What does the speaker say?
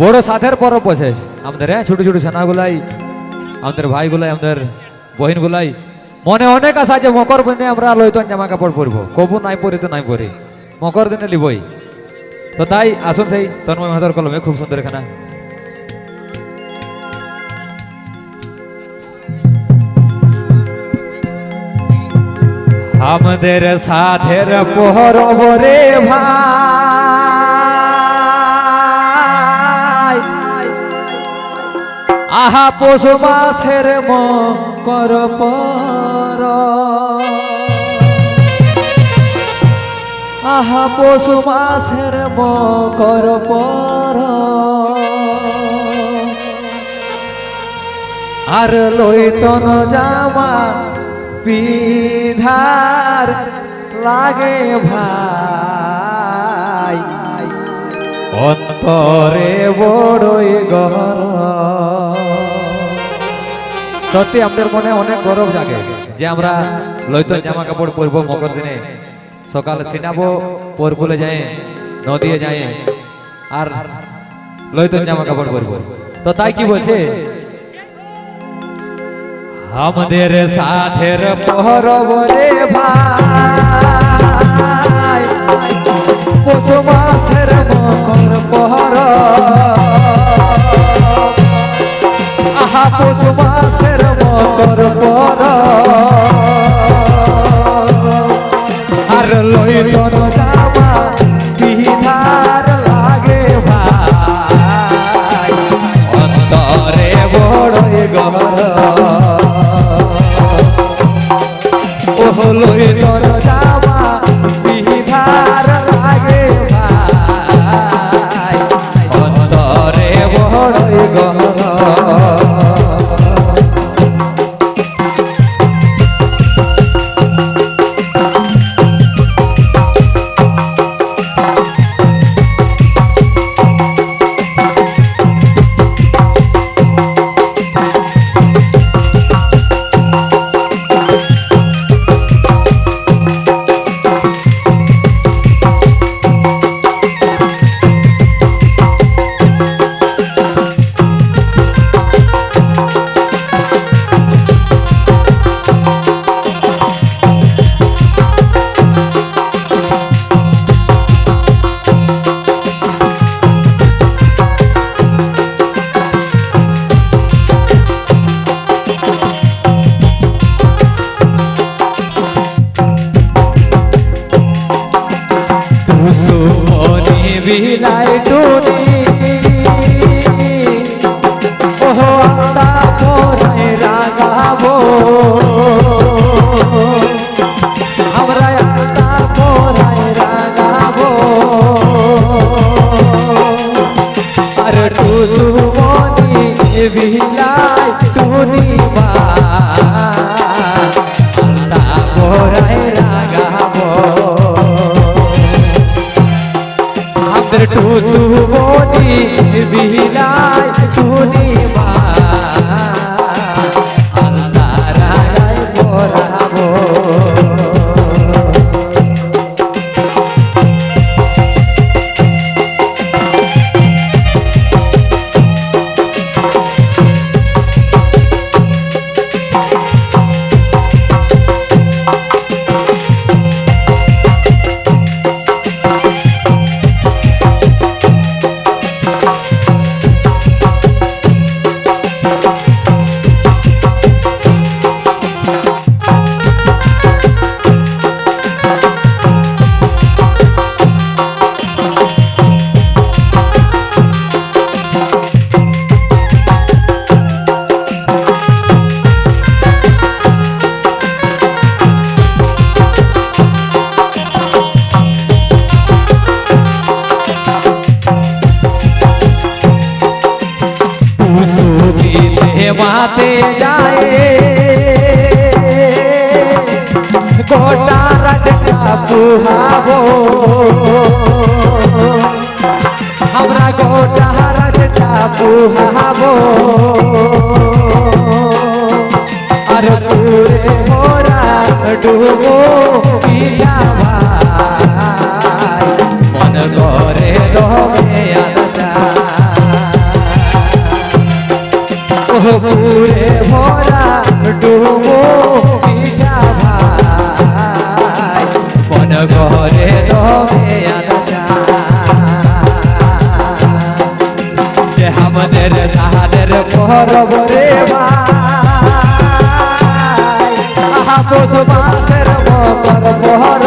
বড় সাধের পরব আছে আমাদের হ্যাঁ ছোট ছোট ছানাগুলাই, আমাদের ভাইগুলাই, আমাদের বহিনগুলাই। মনে অনেক আশা যে মকর দিনে আমরা লইতন জামা কাপড় পরবো। কবু নাই পরি তো নাই পরি। মকর দিনে লিবই। তো তাই, আসুন সেই তন্ময় মাহাতর কলমে, খুব সুন্দর এখানে। আমাদের সাধের পহরব রে ভাই। আহা পশু মাসের পর। আহা পশু মাসের মকর পর। আর লইতন জামা পিধার লাগে ভাই। অন্তরে বড়ই গর সত্যি আমাদের মনে অনেক গৌরব জাগে যে আমরা লইতো জামা কাপড় পরবো মকর দিনে। সকালে ছিনাবো পরপুলে যাই, নদীয়ে যাই, আর লইতো জামা কাপড় পরবো। তো তাই কি বলছে? আমাদের সাথের পহরব রে ভাই পর। আর জামা বিধার লাগে ভাই। অন্তরে বড়ই গহর ওহ লইতন জামা বিধার লাগে ভাই। অন্তরে বড়ই গহর রাজটা পুহাবো আমরা গোটা রাজটা পুহাবো আর পুরে মোরা ডুবো পরব রে ভাই আহা পোষ মাসের মকর পহর